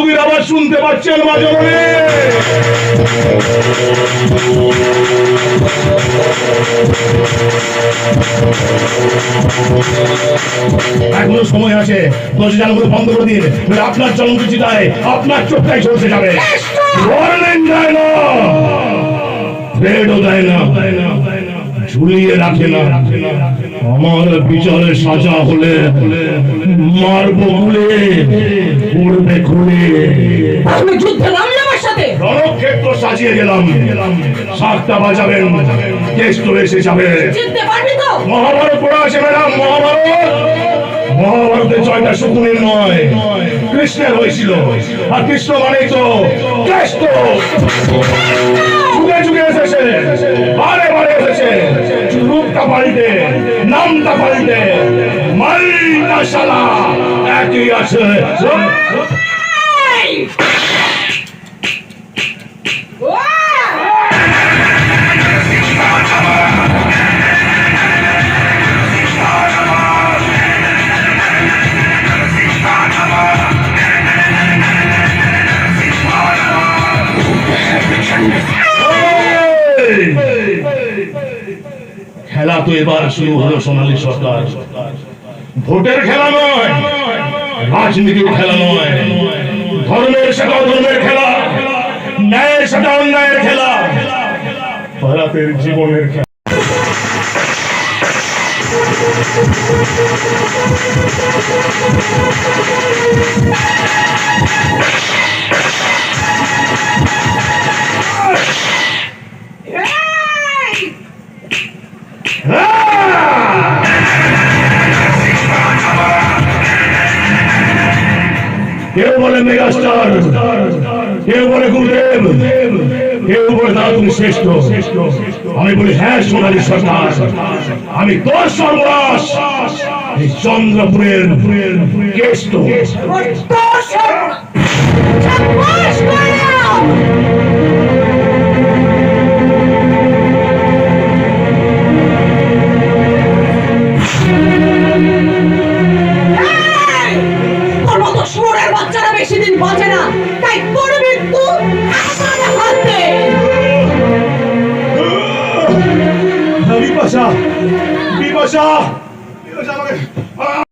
হুড়ুগির আবার শুনতে পাচ্ছেন মাজনে এখনও সময় আছে। দশ জানগুলো বন্ধ করে দিন। আপনার জন্মচিতায় আপনার চোখটাই ঝলসে যাবে। ঝুলিয়ে রাখে না। আমার বিচারে সাজা হলে মারবো উড়বে খুলে। আপনি যুদ্ধে আমার সাথে। রণক্ষেত্র সাজিয়ে গেলাম। সাতটা বাজাবেন কেষ্ট এসে যাবে। মহাভারত পড়া আছে ম্যাডাম মহাভারত। মহাভারতের জয়টা শকুনের নয় কৃষ্ণের হয়েছিল। আর কৃষ্ণ মানেই তো কেষ্ট যুগে যুগে এসেছে বারে বারে এসেছে। রূপটা পাল্টে নামটা পাল্টে শালা একই আছে এই! খেলা তো এবার শুরু হলো সোনালী সরকার। ভোটের খেলা নয়, রাজনীতির খেলা নয়। ধর্মের সেটা অধর্মের খেলা, ন্যায়ের সেটা অন্যায়ের খেলা। ভারতের জীবনের খেলা। কেউ বলে মেগাস্টার, কেউ বলে গুরুদেব, কেউ বলে দাদা তুমি শ্রেষ্ঠ। আমি বলি হ্যাঁ সোনালী সরকার, আমি তোর সর্বনাশ। চন্দ্রপুরের কেষ্ট। তাই তোর মৃত্যু আমার হাতে। বিপাশা বিপাশা বিপাশা আমাকে